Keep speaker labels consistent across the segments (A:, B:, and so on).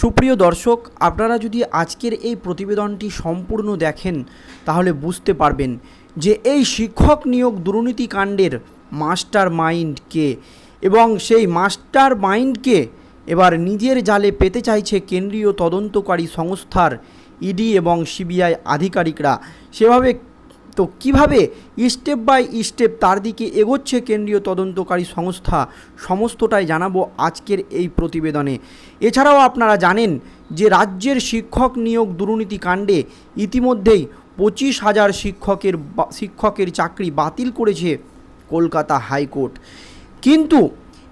A: সুপ্রিয় দর্শক, আপনারা যদি আজকের এই প্রতিবেদনটি সম্পূর্ণ দেখেন, তাহলে বুঝতে পারবেন যে এই শিক্ষক নিয়োগ দুর্নীতি কাণ্ডের মাস্টার মাইন্ড কে এবং সেই মাস্টার মাইন্ডকে এবার নিজের জালে পেতে চাইছে কেন্দ্রীয় তদন্তকারী সংস্থার ইডি এবং সিবিআই আধিকারিকরা। সেভাবে তো কীভাবে স্টেপ বাই স্টেপ তার দিকে এগোচ্ছে কেন্দ্রীয় তদন্তকারী সংস্থা, সমস্তটাই জানাব আজকের এই প্রতিবেদনে। এছাড়াও আপনারা জানেন যে রাজ্যের শিক্ষক নিয়োগ দুর্নীতি কাণ্ডে ইতিমধ্যেই পঁচিশ হাজার শিক্ষকের শিক্ষকের চাকরি বাতিল করেছে কলকাতা হাইকোর্ট। কিন্তু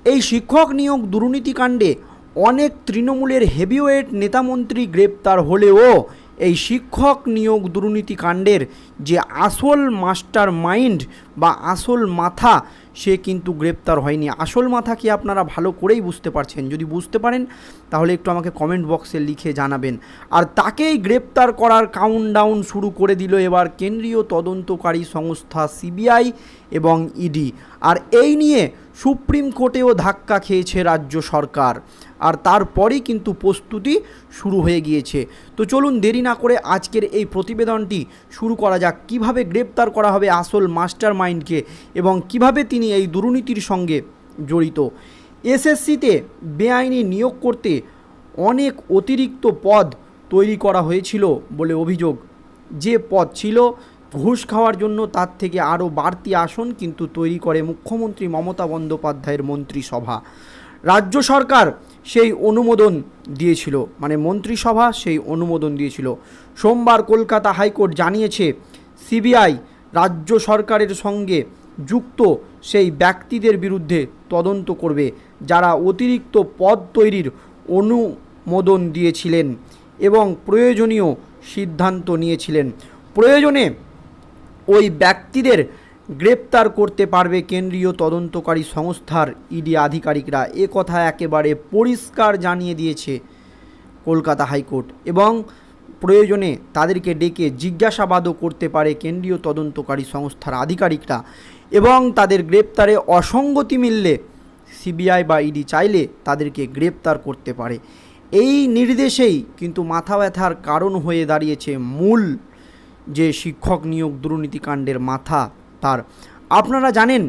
A: এই শিক্ষক নিয়োগ দুর্নীতিকাণ্ডে অনেক তৃণমূলের হেভিওয়েট নেতামন্ত্রী গ্রেপ্তার হলেও এই শিক্ষক নিয়োগ দুর্নীতিকাণ্ডের যে আসল মাস্টার মাইন্ড বা আসল মাথা, সে কিন্তু গ্রেপ্তার হয়নি। আসল মাথা কি আপনারা ভালো করেই বুঝতে পারছেন? যদি বুঝতে পারেন, তাহলে একটু আমাকে কমেন্ট বক্সে লিখে জানাবেন। আর তাকেই গ্রেপ্তার করার কাউন্টডাউন শুরু করে দিল এবার কেন্দ্রীয় তদন্তকারী সংস্থা সিবিআই এবং ইডি। আর এই নিয়ে সুপ্রিম কোর্টেও ধাক্কা খেয়েছে রাজ্য সরকার। আর তারপরেই কিন্তু প্রস্তুতি শুরু হয়ে গিয়েছে। তো চলুন দেরি না করে আজকের এই প্রতিবেদনটি শুরু করা যাক। কীভাবে গ্রেপ্তার করা হবে আসল মাস্টার মাইন্ডকে এবং কীভাবে তিনি এই দুর্নীতির সঙ্গে জড়িত? এসএসসিতে বেআইনি নিয়োগ করতে অনেক অতিরিক্ত পদ তৈরি করা হয়েছিল বলে অভিযোগ। যে পদ ছিল, ঘুষ খাওয়ার জন্য তার থেকে আরও বাড়তি আসন কিন্তু তৈরি করে মুখ্যমন্ত্রী মমতা বন্দ্যোপাধ্যায়ের মন্ত্রিসভা। রাজ্য সরকার সেই অনুমোদন দিয়েছিল। মানে মন্ত্রিসভা সেই অনুমোদন দিয়েছিল। সোমবার কলকাতা হাইকোর্ট জানিয়েছে, সিবিআই রাজ্য সরকারের সঙ্গে যুক্ত সেই ব্যক্তিদের বিরুদ্ধে তদন্ত করবে, যারা অতিরিক্ত পদ তৈরির অনুমোদন দিয়েছিলেন এবং প্রয়োজনীয় সিদ্ধান্ত নিয়েছিলেন। প্রয়োজনে ওই ব্যক্তিদের গ্রেপ্তার করতে পারবে কেন্দ্রীয় তদন্তকারী সংস্থার ইডি আধিকারিকরা। এ কথা একেবারে পরিষ্কার জানিয়ে দিয়েছে কলকাতা হাইকোর্ট এবং প্রয়োজনে তাদেরকে ডেকে জিজ্ঞাসাবাদও করতে পারে কেন্দ্রীয় তদন্তকারী সংস্থার আধিকারিকরা এবং তাদের গ্রেপ্তারে অসঙ্গতি মিললে সিবিআই বা ইডি চাইলে তাদেরকে গ্রেপ্তার করতে পারে। এই নির্দেশেই কিন্তু মাথা ব্যথার কারণ হয়ে দাঁড়িয়েছে মূল যে শিক্ষক নিয়োগ দুর্নীতিকাণ্ডের মাথা। তার। আপনারা জানেন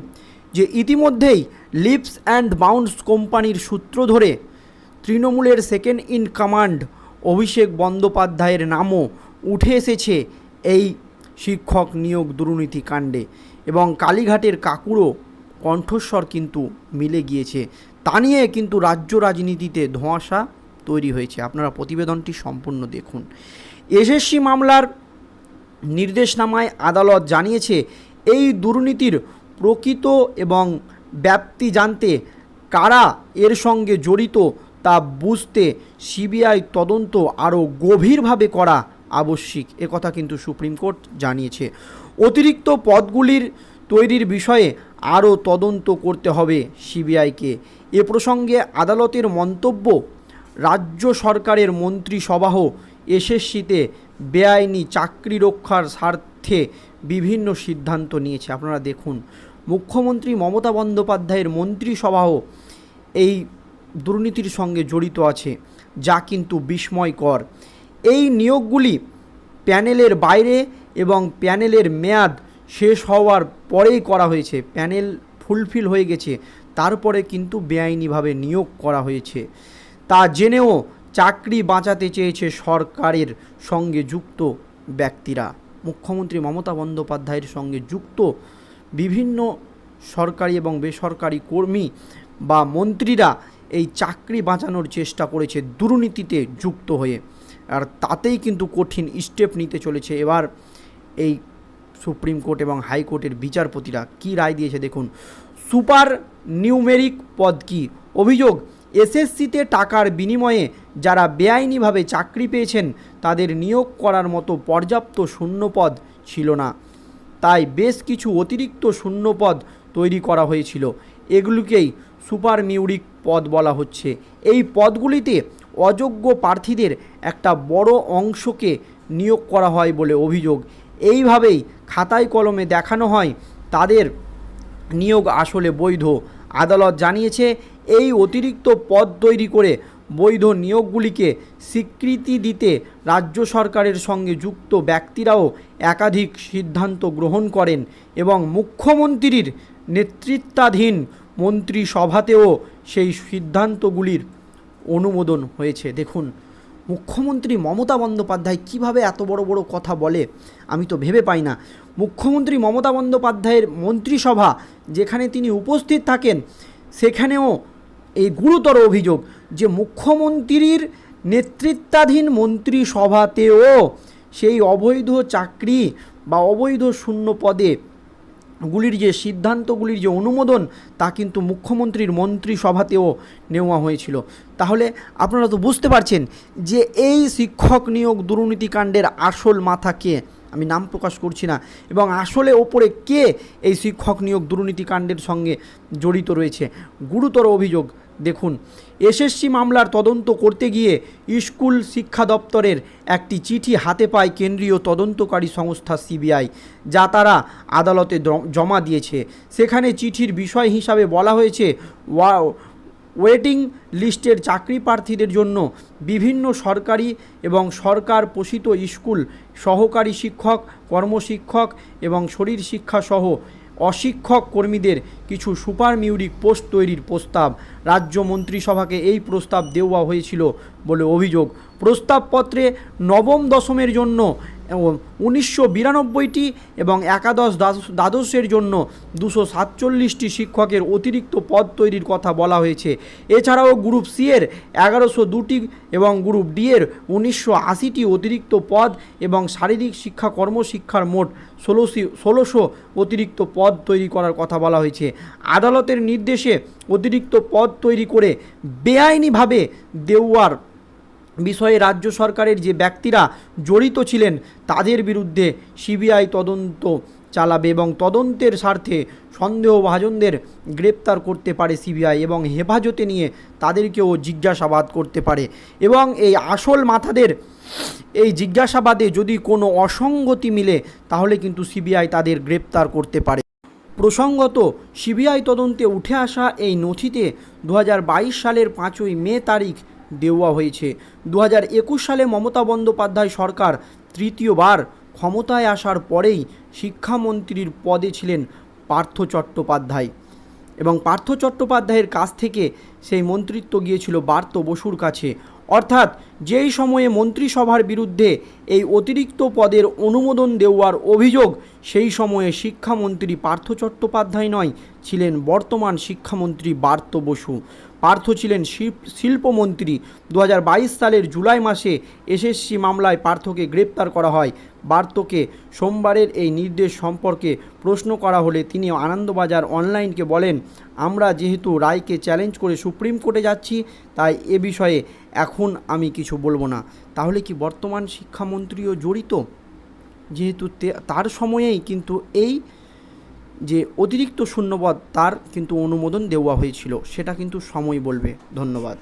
A: যে ইতিমধ্যেই লিপস অ্যান্ড বাউন্স কোম্পানির সূত্র ধরে তৃণমূলের সেকেন্ড ইন কমান্ড অভিষেক বন্দ্যোপাধ্যায়ের নামও উঠে এসেছে এই শিক্ষক নিয়োগ দুর্নীতি কাণ্ডে এবং কালীঘাটের কাকুরও কণ্ঠস্বর কিন্তু মিলে গিয়েছে। তা নিয়ে কিন্তু রাজ্য রাজনীতিতে ধোঁয়াশা তৈরি হয়েছে। আপনারা প্রতিবেদনটি সম্পূর্ণ দেখুন। এসএসসি মামলার নির্দেশনামায় আদালত জানিয়েছে এই দুর্নীতির প্রকৃত এবং ব্যাপ্তি জানতে কারা এর সঙ্গে জড়িত তা বুঝতে সিবিআই তদন্ত আরও গভীরভাবে করা আবশ্যিক। একথা কিন্তু সুপ্রিম কোর্ট জানিয়েছে। অতিরিক্ত পদগুলির তৈরির বিষয়ে আরও তদন্ত করতে হবে সিবিআইকে। এ প্রসঙ্গে আদালতের মন্তব্য, রাজ্য সরকারের মন্ত্রিসভাহ এসএসসিতে বেআইনি চাকরি রক্ষার স্বার্থে বিভিন্ন সিদ্ধান্ত নিয়েছে। আপনারা দেখুন, মুখ্যমন্ত্রী মমতা বন্দ্যোপাধ্যায়ের মন্ত্রিসভাও এই দুর্নীতির সঙ্গে জড়িত আছে, যা কিন্তু বিস্ময়কর এই নিয়োগগুলি প্যানেলের বাইরে এবং প্যানেলের মেয়াদ শেষ হওয়ার পরেই করা হয়েছে। প্যানেল ফুলফিল হয়ে গেছে, তারপরে কিন্তু বেআইনিভাবে নিয়োগ করা হয়েছে। তা জেনেও চাকরি বাঁচাতে চেয়েছে সরকারের সঙ্গে যুক্ত ব্যক্তিরা। মুখ্যমন্ত্রী মমতা বন্দ্যোপাধ্যায়ের সঙ্গে যুক্ত বিভিন্ন সরকারি এবং বেসরকারি কর্মী বা মন্ত্রীরা এই চাকরি বাঁচানোর চেষ্টা করেছে, দুর্নীতিতে যুক্ত হয়ে। আর তাতেই কিন্তু কঠিন স্টেপ নিতে চলেছে। এবার এই সুপ্রিম কোর্ট এবং হাইকোর্টের বিচারপতিরা কি রায় দিয়েছে দেখুন। সুপার নিউমেরিক পদ কি? অভিযোগ এসএসসিতে টাকার বিনিময়ে যারা বেআইনিভাবে চাকরি পেয়েছেন, তাদের নিয়োগ করার মতো পর্যাপ্ত শূন্যপদ ছিল না। তাই বেশ কিছু অতিরিক্ত শূন্যপদ তৈরি করা হয়েছিল। এগুলিকেই সুপার মিউরিক পদ বলা হচ্ছে। এই পদগুলিতে অযোগ্য প্রার্থীদের একটা বড় অংশকে নিয়োগ করা হয় বলে অভিযোগ। এইভাবেই খাতায় কলমে দেখানো হয়, তাদের নিয়োগ আসলে বৈধ। আদালত জানিয়েছে এই অতিরিক্ত পদ তৈরি করে বৈধ নিয়োগগুলিকে স্বীকৃতি দিতে রাজ্য সরকারের সঙ্গে যুক্ত ব্যক্তিরাও একাধিক সিদ্ধান্ত গ্রহণ করেন এবং মুখ্যমন্ত্রীর নেতৃত্বাধীন মন্ত্রিসভাতেও সেই সিদ্ধান্তগুলির অনুমোদন হয়েছে। দেখুন, মুখ্যমন্ত্রী মমতা বন্দ্যোপাধ্যায় কীভাবে এত বড় বড় কথা বলে, আমি তো ভেবে পাই না। মুখ্যমন্ত্রী মমতা বন্দ্যোপাধ্যায়ের মন্ত্রিসভা যেখানে তিনি উপস্থিত থাকেন, সেখানেও এই গুরুতর অভিযোগ যে মুখ্যমন্ত্রীর নেতৃত্বাধীন মন্ত্রিসভাতেও সেই অবৈধ চাকরি বা অবৈধ শূন্য পদে গুলির যে সিদ্ধান্তগুলির যে অনুমোদন, তা কিন্তু মুখ্যমন্ত্রীর মন্ত্রিসভাতেও নেওয়া হয়েছিল। তাহলে আপনারা তো বুঝতে পারছেন যে এই শিক্ষক নিয়োগ দুর্নীতিকাণ্ডের আসল মাথা কে? আমি নাম প্রকাশ করছি না। এবং আসলে ওপরে কে এই শিক্ষক নিয়োগ দুর্নীতিকাণ্ডের সঙ্গে জড়িত রয়েছে? গুরুতর অভিযোগ, দেখুন, এসএসসি মামলার তদন্ত করতে গিয়ে স্কুল শিক্ষা দপ্তরের একটি চিঠি হাতে পায় কেন্দ্রীয় তদন্তকারী সংস্থা সিবিআই, যা তারা আদালতে জমা দিয়েছে। সেখানে চিঠির বিষয় হিসাবে বলা হয়েছে ওয়া ওয়েটিং লিস্টের চাকরি প্রার্থীদের জন্য বিভিন্ন সরকারি এবং সরকার পোষিত স্কুল, সহকারী শিক্ষক, কর্মশিক্ষক এবং শরীর শিক্ষা সহ অশিক্ষক কর্মীদের কিছু সুপার মিউরিক পোস্ট তৈরির প্রস্তাব রাজ্য মন্ত্রিসভাকে এই প্রস্তাব দেওয়া হয়েছিল বলে অভিযোগ। প্রস্তাবপত্রে নবম দশমের জন্য উনিশশো বিরানব্বইটি এবং একাদশ দ্বাদশ- দ্বাদশের জন্য দুশো সাতচল্লিশটি শিক্ষকের অতিরিক্ত পদ তৈরির কথা বলা হয়েছে। এছাড়াও গ্রুপ সি এর এগারোশো দুটি এবং গ্রুপ ডি এর উনিশশো আশিটি অতিরিক্ত পদ এবং শারীরিক শিক্ষা কর্মশিক্ষার মোট ষোলোশি ষোলোশো অতিরিক্ত পদ তৈরি করার কথা বলা হয়েছে। আদালতের নির্দেশে অতিরিক্ত পদ তৈরি করে বেআইনিভাবে দেওয়ার বিষয়ে রাজ্য সরকারের যে ব্যক্তিরা জড়িত ছিলেন, তাদের বিরুদ্ধে সিবিআই তদন্ত চালাবে এবং তদন্তের স্বার্থে সন্দেহভাজনদের গ্রেপ্তার করতে পারে সিবিআই এবং হেফাজতে নিয়ে তাদেরকেও জিজ্ঞাসাবাদ করতে পারে। এবং এই আসল মাথাদের এই জিজ্ঞাসাবাদে যদি কোনো অসঙ্গতি মিলে, তাহলে কিন্তু সিবিআই তাদের গ্রেপ্তার করতে পারে। প্রসঙ্গত, সিবিআই তদন্তে উঠে আসা এই নথিতে দু হাজার বাইশ সালের পাঁচই মে তারিখ দেওয়া হয়েছে। দু হাজার একুশ সালে মমতা বন্দ্যোপাধ্যায় সরকার তৃতীয়বার ক্ষমতায় আসার পরেই শিক্ষামন্ত্রীর পদে ছিলেন পার্থ চট্টোপাধ্যায়। এবং পার্থ চট্টোপাধ্যায়ের কাছ থেকে সেই মন্ত্রিত্ব গিয়েছিল বার্ত বসুর কাছে। অর্থাৎ যেই সময়ে মন্ত্রিসভার বিরুদ্ধে এই অতিরিক্ত পদের অনুমোদন দেওয়ার অভিযোগ, সেই সময়ে শিক্ষামন্ত্রী পার্থ চট্টোপাধ্যায় নয়, ছিলেন বর্তমান শিক্ষামন্ত্রী বার্ত বসু। পার্থ ছিলেন শিল্প- শিল্পমন্ত্রী। দু হাজার বাইশ সালের জুলাই মাসে এসএসসি মামলায় পার্থকে গ্রেপ্তার করা হয়। বার্তকে সোমবারের এই নির্দেশ সম্পর্কে প্রশ্ন করা হলে তিনি আনন্দবাজার অনলাইনকে বলেন, আমরা যেহেতু রায়কে চ্যালেঞ্জ করে সুপ্রিম কোর্টে যাচ্ছি, তাই এ বিষয়ে এখন আমি কিছু বলব না। তাহলে কি বর্তমান শিক্ষামন্ত্রীও জড়িত? যেহেতু তার সময়েই কিন্তু এই যে অতিরিক্ত শূন্যপদ তার কিন্তু অনুমোদন দেওয়া হয়েছিল সেটা কিন্তু সময় বলবে। ধন্যবাদ।